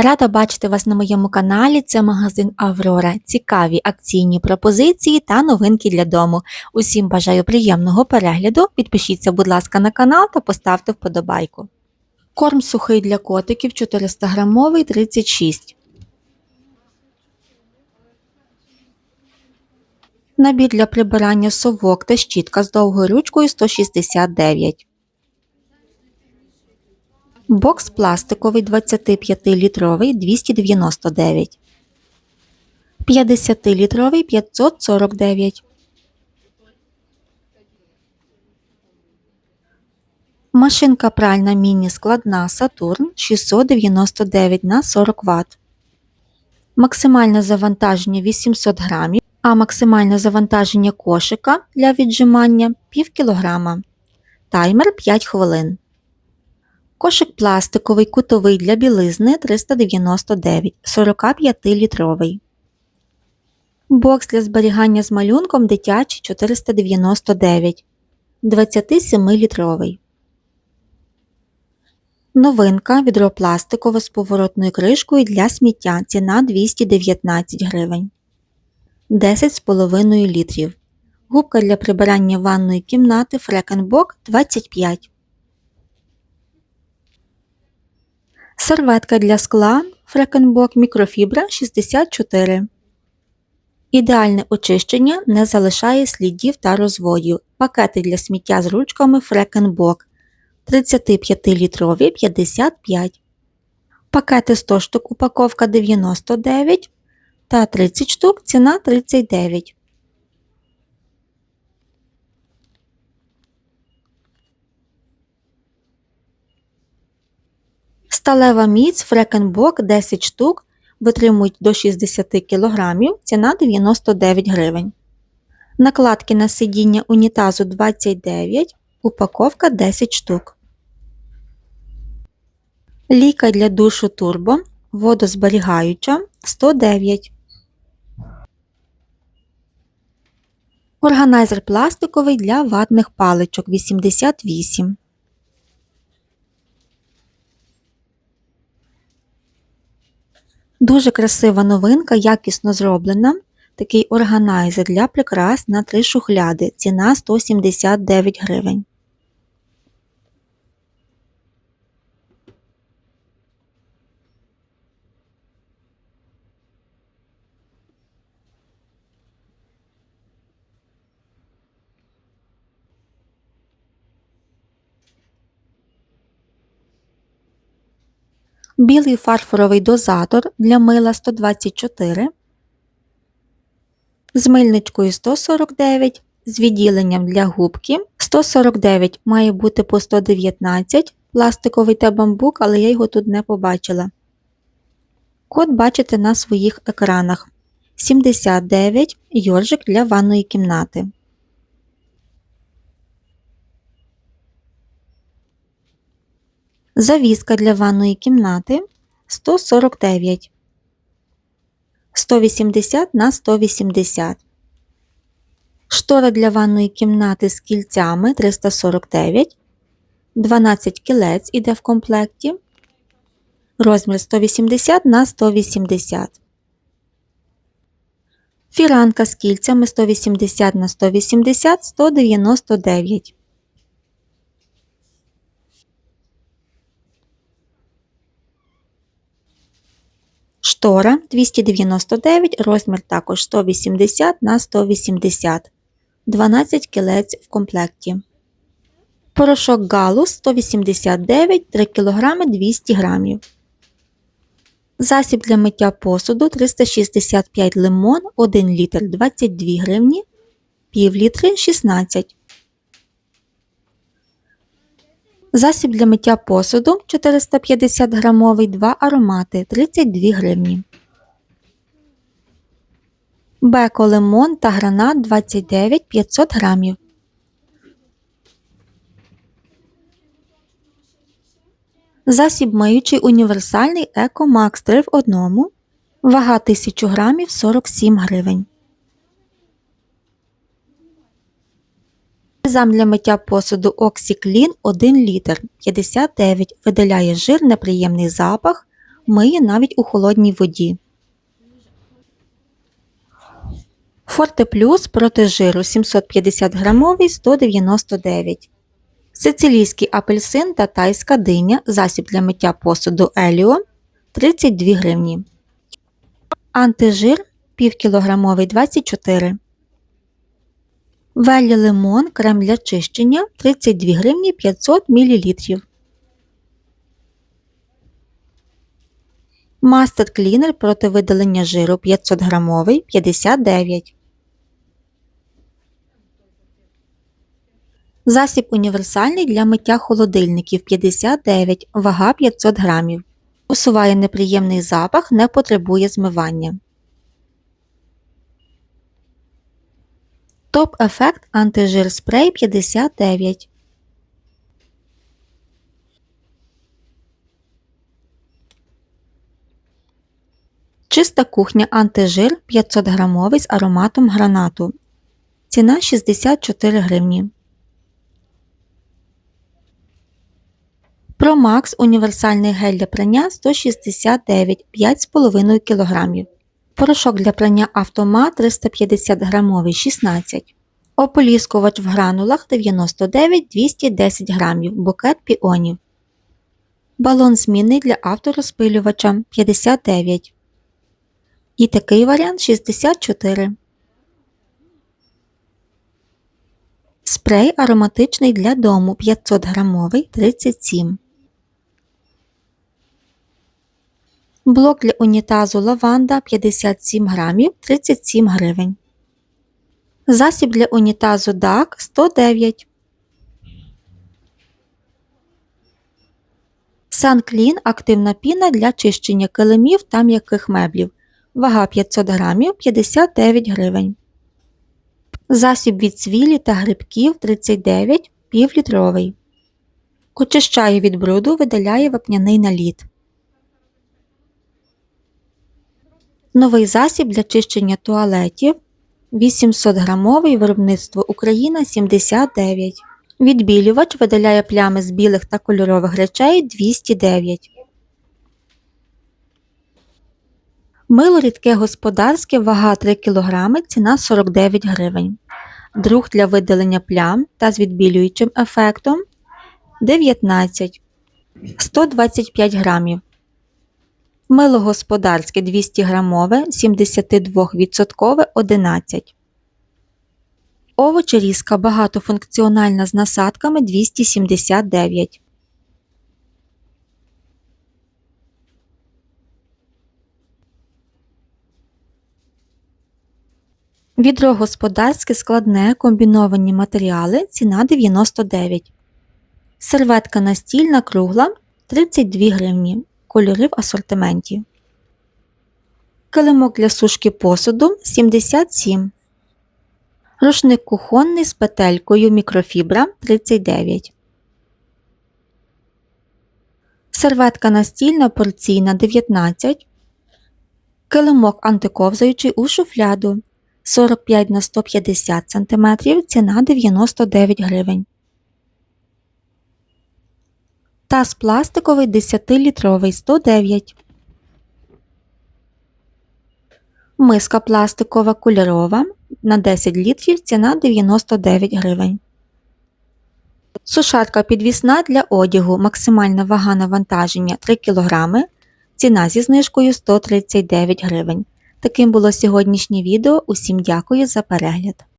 Рада бачити вас на моєму каналі. Це магазин Аврора. Цікаві акційні пропозиції та новинки для дому. Усім бажаю приємного перегляду. Підпишіться, будь ласка, на канал та поставте вподобайку. Корм сухий для котиків 400 грамовий 36. Набір для прибирання совок та щітка з довгою ручкою 169. Бокс пластиковий 25-літровий 299. 50-літровий 549. Машинка пральна міні складна Сатурн 699 на 40 Вт. Максимальне завантаження 800 грамів, а максимальне завантаження кошика для віджимання пів кілограма. Таймер 5 хвилин. Кошик пластиковий кутовий для білизни 399 45-літровий. Бокс для зберігання з малюнком дитячий 499 27-літровий. Новинка відро пластикове з поворотною кришкою для сміття. Ціна 219 гривень. 10,5 літрів. Губка для прибирання ванної кімнати Фрекенбок 25 Серветка для скла Фрекенбок мікрофібра 64. Ідеальне очищення не залишає слідів та розводів. Пакети для сміття з ручками Фрекенбок 35-літрові 55. Пакети 100 штук упаковка 99 та 30 штук ціна 39. Сталева міць Фрекенбок 10 штук витримують до 60 кг, ціна 99 гривень. Накладки на сидіння унітазу 29, упаковка 10 штук. Ліка для душу турбо водозберігаюча 109. Органайзер пластиковий для ватних паличок 88. Дуже красива новинка, якісно зроблена. Такий органайзер для прикрас на три шухляди. Ціна 179 гривень. Білий фарфоровий дозатор для мила 124, з мильничкою 149, з відділенням для губки 149 має бути по 119, пластиковий та бамбук, але я його тут не побачила. Код бачите на своїх екранах. 79 йоржик для ванної кімнати. Завіска для ванної кімнати 149 180 на 180 Штора для ванної кімнати з кільцями 349 12 кілець іде в комплекті. Розмір 180 на 180 Фіранка з кільцями 180 на 180 199 Штора 299, розмір також 180 на 180, 12 кілець в комплекті. Порошок галус 189 3 кг 200 г. Засіб для миття посуду 365 лимон 1 літр 22 гривні, пів літри 16 Засіб для миття посуду 450 грамовий, 2 аромати 32 гривні. Беко лимон та гранат 29 500 грамів. Засіб миючий універсальний Еко Макс 3 в 1. Вага 1000 грамів 47 гривень. Бальзам для миття посуду OxyClean 1 літр 59 видаляє жир, неприємний запах, миє навіть у холодній воді. Форте Плюс проти жиру 750 грамовий 199 Сицилійський апельсин та тайська диня, засіб для миття посуду Еліо 32 гривні. Антижир півкілограмовий 24 Веллі лимон крем для чищення 32 гривні 500 мл. Мастер клінер проти видалення жиру 500 грамовий 59 Засіб універсальний для миття холодильників 59, вага 500 грамів. Усуває неприємний запах, не потребує змивання. Топ ефект антижир спрей 59. Чиста кухня антижир 500 грамовий з ароматом гранату. Ціна 64 гривні. ProMax універсальний гель для прання 169 5,5 кг. Порошок для прання автомат 350 грамовий 16 Ополіскувач в гранулах 99 210 грамів, букет піонів. Балон змінний для авторозпилювача 59 І такий варіант 64 Спрей ароматичний для дому 500 грамовий 37 Блок для унітазу лаванда 57 грамів 37 гривень. Засіб для унітазу DAC 109. Санклін активна піна для чищення килимів та м'яких меблів. Вага 500 грамів 59 гривень. Засіб від цвілі та грибків 39 півлітровий. Очищає від бруду, видаляє вапняний наліт. Новий засіб для чищення туалетів 800 грамовий виробництво Україна 79. Відбілювач видаляє плями з білих та кольорових речей 209. Мило рідке господарське вага 3 кг, ціна 49 гривень. Друг для видалення плям та з відбілюючим ефектом 19 125 грамів. Мило господарське 200 грамове 72% 11. Овочерізка багатофункціональна з насадками 279. Відро господарське складне комбіновані матеріали ціна 99. Серветка настільна кругла 32 гривні. Кольори в асортименті. Килимок для сушки посуду 77. Рушник кухонний з петелькою мікрофібра 39. Серветка настільна порційна 19. Килимок антиковзаючий у шуфляду 45 на 150 см. Ціна 99 гривень. Таз пластиковий 10-літровий 109. Миска пластикова кольорова на 10 літрів ціна 99 гривень. Сушарка підвісна для одягу. Максимальна вага навантаження 3 кг. Ціна зі знижкою 139 гривень. Таким було сьогоднішнє відео. Усім дякую за перегляд.